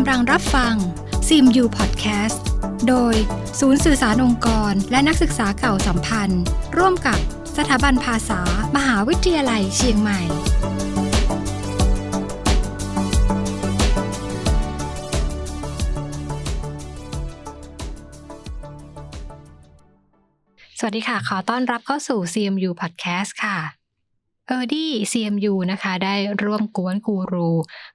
กำลังรับฟัง CMU Podcast โดยศูนย์สื่อสารองค์กร และนักศึกษาเก่าสัมพันธ์ ร่วมกับสถาบันภาษา มหาวิทยาลัยเชียงใหม่ สวัสดีค่ะ ขอต้อนรับเข้าสู่ CMU Podcast ค่ะ เออดี้ CMU นะคะ ได้ร่วมกวนกูรู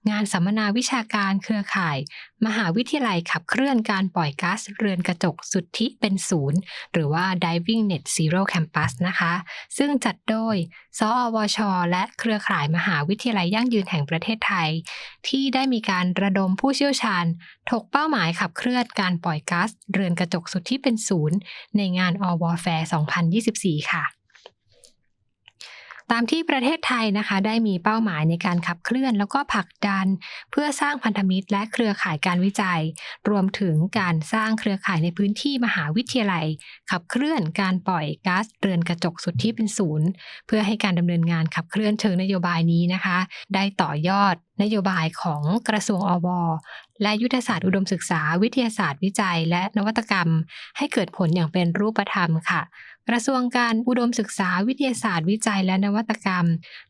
งานสัมมนาวิชาการเครือข่าย มหาวิทยาลัยขับเคลื่อนการปล่อยก๊าซเรือนกระจกสุทธิเป็นศูนย์ หรือว่า Diving Net Zero Campus นะคะ ซึ่งจัดโดย สอวช และเครือข่ายมหาวิทยาลัยยั่งยืนแห่งประเทศไทย ที่ได้มีการระดมผู้เชี่ยวชาญ ถกเป้าหมายขับเคลื่อนการปล่อยก๊าซเรือนกระจกสุทธิเป็นศูนย์ ในงานอวแฟร์2024 ค่ะ ตามที่ประเทศไทยนะคะ ได้มีเป้าหมายในการขับเคลื่อน แล้วก็ผลักดัน เพื่อสร้างพันธมิตรและเครือข่ายการวิจัย รวมถึงการสร้างเครือข่ายในพื้นที่มหาวิทยาลัย ขับเคลื่อนการปล่อยก๊าซเรือนกระจกสุดทธิเป็นศูนย์ เพื่อให้การดำเนินงานขับเคลื่อนเชิงนโยบายนี้นะคะ ได้ต่อยอดนโยบายของกระทรวงอวและยุทธศาสตร์อุดมศึกษา วิทยาศาสตร์วิจัย และนวัตกรรม ให้เกิดผลอย่างเป็นรูปธรรมค่ะ กระทรวงการอุดมศึกษาวิทยาศาสตร์วิจัยและนวัตกรรม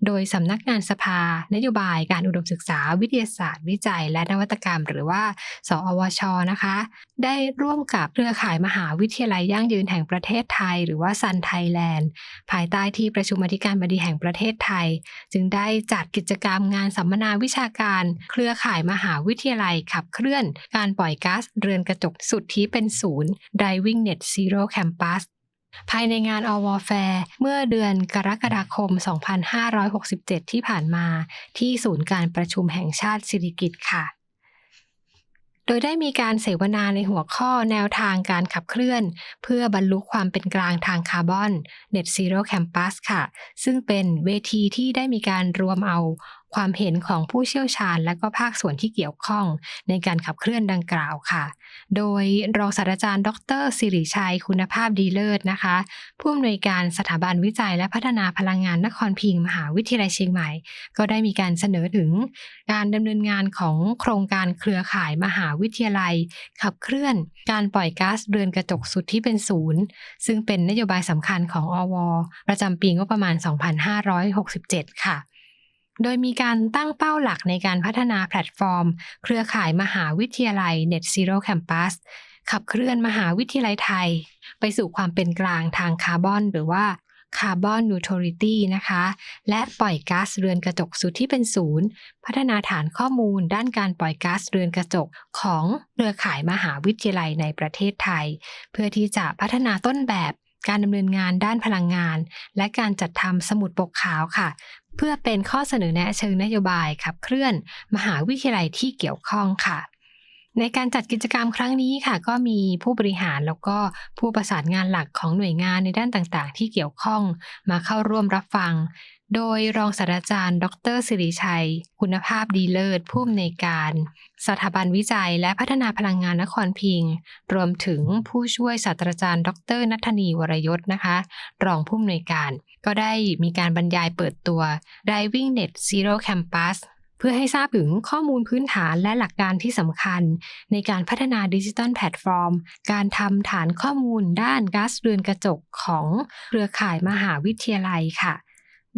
โดยสำนักงานสภา นโยบายการอุดมศึกษาวิทยาศาสตร์ วิจัย และนวัตกรรม หรือว่า สอวช นะคะ ได้ร่วมกับเครือข่ายมหาวิทยาลัยยั่งยืนแห่งประเทศไทย หรือว่าซันไทยแลนด์ภายใต้ที่ประชุมอธิการบดีแห่งประเทศไทย จึงได้จัดกิจกรรมงานสัมมนาวิชาการ เครือข่ายมหาวิทยาลัยขับเคลื่อน การปล่อยก๊าซเรือนกระจกสุดที่เป็นศูนย์ diving Net Zero Campus ภายในงานอวอแฟร์เมื่อเดือนกรกฎาคม 2567 ที่ผ่านมาที่ศูนย์การประชุมแห่งชาติสิริกิติ์ค่ะ โดยได้มีการเสวนาในหัวข้อแนวทางการขับเคลื่อน เพื่อบรรลุความเป็นกลางทางคาร์บอน Net Zero Campus ค่ะ ซึ่งเป็นเวทีที่ได้มีการรวมเอา ความเห็นของผู้เชี่ยวชาญ และก็ภาคส่วนที่เกี่ยวข้อง ในการขับเคลื่อนดังกล่าวค่ะ โดยรองศาสตราจารย์ ดรสิริชัย คุณภาพดีเลิศนะคะ ผู้อำนวยการสถาบันวิจัยและพัฒนาพลังงานนครพิงค์มหาวิทยาลัยเชียงใหม่ ก็ได้มีการเสนอถึงการดำเนินงานของโครงการเครือข่ายมหาวิทยาลัย ขับเคลื่อนการปล่อยก๊าซเรือนกระจกสุดที่เป็นศูนย์ซึ่งเป็นนโยบายสำคัญของอว ประจำปีงบประมาณ 2567 ค่ะ โดยมีการตั้งเป้าหลักในการพัฒนาแพลตฟอร์ม เครือข่ายมหาวิทยาลัย Net Zero Campus ขับเคลื่อนมหาวิทยาลัยไทย ไปสู่ความเป็นกลางทางคาร์บอน หรือว่า Carbon Neutrality นะคะ และปล่อยก๊าซเรือนกระจกสุดที่เป็นศูนย์ พัฒนาฐานข้อมูลด้านการปล่อยก๊าซเรือนกระจกของเครือข่ายมหาวิทยาลัยในประเทศไทย เพื่อที่จะพัฒนาต้นแบบ การดำเนินงานด้านพลังงาน และการจัดทำสมุดปกขาวค่ะ เพื่อเป็นข้อเสนอแนะเชิงนโยบายขับเคลื่อน มหาวิทยาลัยที่เกี่ยวข้องค่ะ ในการจัดกิจกรรมครั้งนี้ค่ะ ก็มีผู้บริหารแล้วก็ผู้ประสานงานหลักของหน่วยงานในด้านต่างๆ ที่เกี่ยวข้องมาเข้าร่วมรับฟัง โดยรองศาสตราจารย์ ดรสิริชัย คุณภาพดีเลิศผู้อำนวยการ สถาบันวิจัยและพัฒนาพลังงานนครพิง รวมถึงผู้ช่วยศาสตราจารย์ ดรนัทนีวรยศนะคะ รองผู้อำนวยการ ก็ได้มีการบรรยายเปิดตัว Driving Net Zero Campus เพื่อให้ทราบถึงข้อมูลพื้นฐานและหลักการที่สำคัญ ในการพัฒนาดิจิตอลแพลตฟอร์ม การทำฐานข้อมูลด้านก๊าซเรือนกระจกของเครือข่ายมหาวิทยาลัยค่ะ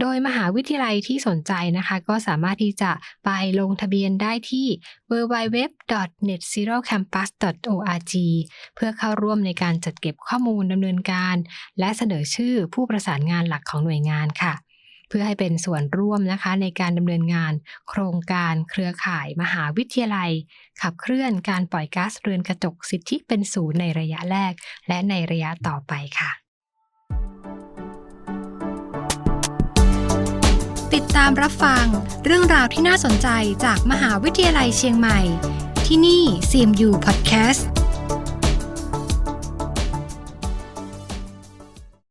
โดยมหาวิทยาลัยที่สนใจนะคะ ก็สามารถที่จะไปลงทะเบียนได้ที่ www.netzerocampus.org เพื่อเข้าร่วมในการจัดเก็บข้อมูลดำเนินการ และเสนอชื่อผู้ประสานงานหลักของหน่วยงานค่ะ พื่อให้เป็นส่วนร่วมนะคะในการดำเนินงาน โครงการเครือข่ายมหาวิทยาลัย ขับเคลื่อนการปล่อยก๊าซเรือนกระจกสิทธิเป็นศูนย์ในระยะแรก และในระยะต่อไปค่ะ ติดตามรับฟังเรื่องราวที่น่าสนใจจากมหาวิทยาลัยเชียงใหม่ ที่นี่ CMU Podcast